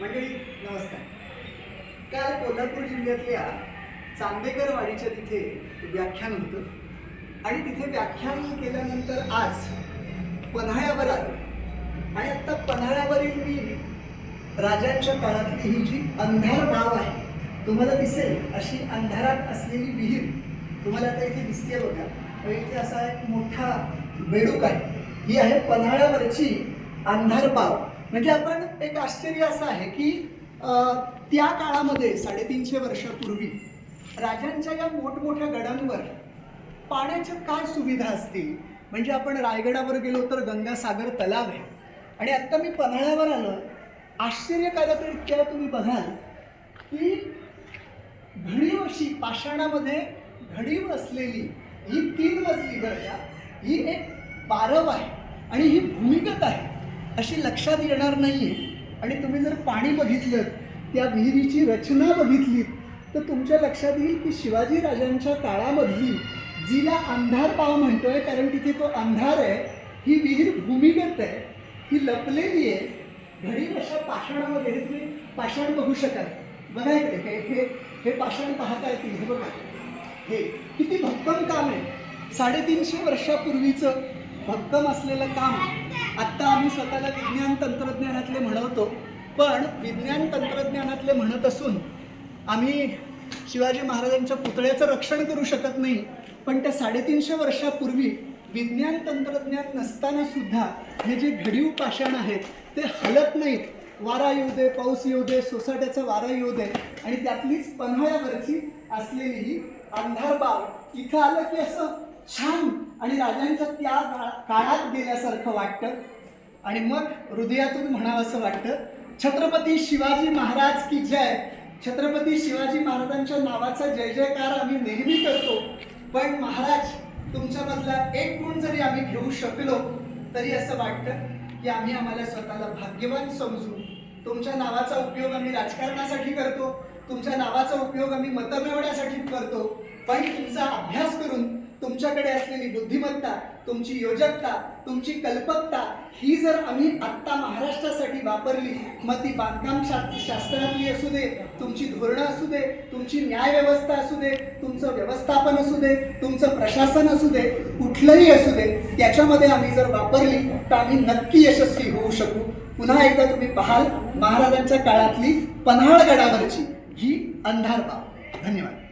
मंडळी नमस्कार. काल कोल्हापूर जिल्ह्यातल्या चांदेकरवाडीच्या तिथे व्याख्यान होतं. आणि तिथे व्याख्यान केल्यानंतर आज पन्हाळ्यावर आलो. आणि आत्ता पन्हाळ्यावरील मी राजांच्या काळातली ही जी अंधार बाव आहे तुम्हाला दिसेल अशी अंधारात असलेली विहीर तुम्हाला आता इथे दिसते बघा. इथे असा एक मोठा बेडूक आहे. ही आहे पन्हाळ्यावरची अंधार बाव म्हणजे आपण एक आश्चर्य असं आहे की त्या काळामध्ये साडेतीनशे वर्षापूर्वी राजांच्या या मोठमोठ्या गडांवर पाण्याच्या काय सुविधा असतील? म्हणजे आपण रायगडावर गेलो तर गंगासागर तलाव आहे. आणि आत्ता मी पन्हाळ्यावर आलो. आश्चर्यकारकरित्या तुम्ही बघाल की घडीव अशी पाषाणामध्ये घडीव असलेली ही तीन मजली गरजा ही एक बारव आहे आणि ही भूमिगत आहे. अशी लक्षात येणार नाही आहे आणि तुम्ही जर पाणी बघितलं त्या विहिरीची रचना बघितलीत तर तुमच्या लक्षात येईल की शिवाजी राजांच्या काळामधली जिला अंधार पाव म्हणतोय कारण तिथे तो अंधार आहे ही विहीर भूमिगत आहे ही लपलेली आहे. घरी अशा पाषाणामध्ये हे तुम्ही पाषाण बघू शकाल. बघा इकडे हे हे हे पाषाण पाहता येतील हे बघा. हे किती भक्कम काम आहे. साडेतीनशे वर्षापूर्वीचं भक्कम असलेलं काम. आत्ता आम्ही स्वतःला विज्ञान तंत्रज्ञानातले म्हणवतो पण विज्ञान तंत्रज्ञानातले म्हणत असून आम्ही शिवाजी महाराजांच्या पुतळ्याचं रक्षण करू शकत नाही पण त्या साडेतीनशे वर्षापूर्वी विज्ञान तंत्रज्ञान नसताना सुद्धा हे जे घडीव पाषाण आहेत ते हलत नाहीत. वारा येऊ दे पाऊस येऊ दे सोसाट्याचा वारा येऊ दे आणि त्यातलीच पन्हाळ्यावरची असलेली ही अंधारबाग इथं आलं की असं छान आणि राजांचं त्या काळात गेल्यासारखं वाटतं. आणि मग हृदयातून म्हणावं असं वाटतं छत्रपती शिवाजी महाराज की जय? छत्रपती शिवाजी महाराजांच्या नावाचा जय जयकार आम्ही नेहमी करतो. पण महाराज तुमच्यामधला एक गुण जरी आम्ही घेऊ शकलो तरी असं वाटतं की आम्ही आम्हाला स्वतःला भाग्यवान समजू. तुमच्या नावाचा उपयोग आम्ही राजकारणासाठी करतो. तुमच्या नावाचा उपयोग आम्ही मतं मिळवण्यासाठी करतो. पण तुमचा अभ्यास करून तुमच्याकडे असलेली बुद्धिमत्ता तुमची योजकता तुमची कल्पकता ही जर आम्ही आत्ता महाराष्ट्रासाठी वापरली मग ती बांधकाम शा- शास्त्रातली असू दे तुमची धोरणं असू दे तुमची न्याय व्यवस्था असू दे तुमचं व्यवस्थापन असू दे तुमचं प्रशासन असू दे कुठलंही असू दे त्याच्यामध्ये आम्ही जर वापरली तर आम्ही नक्की यशस्वी होऊ शकू. पुन्हा एकदा तुम्ही पाहाल महाराजांच्या काळातली पन्हाळगडावरची ही अंधार बाब. धन्यवाद.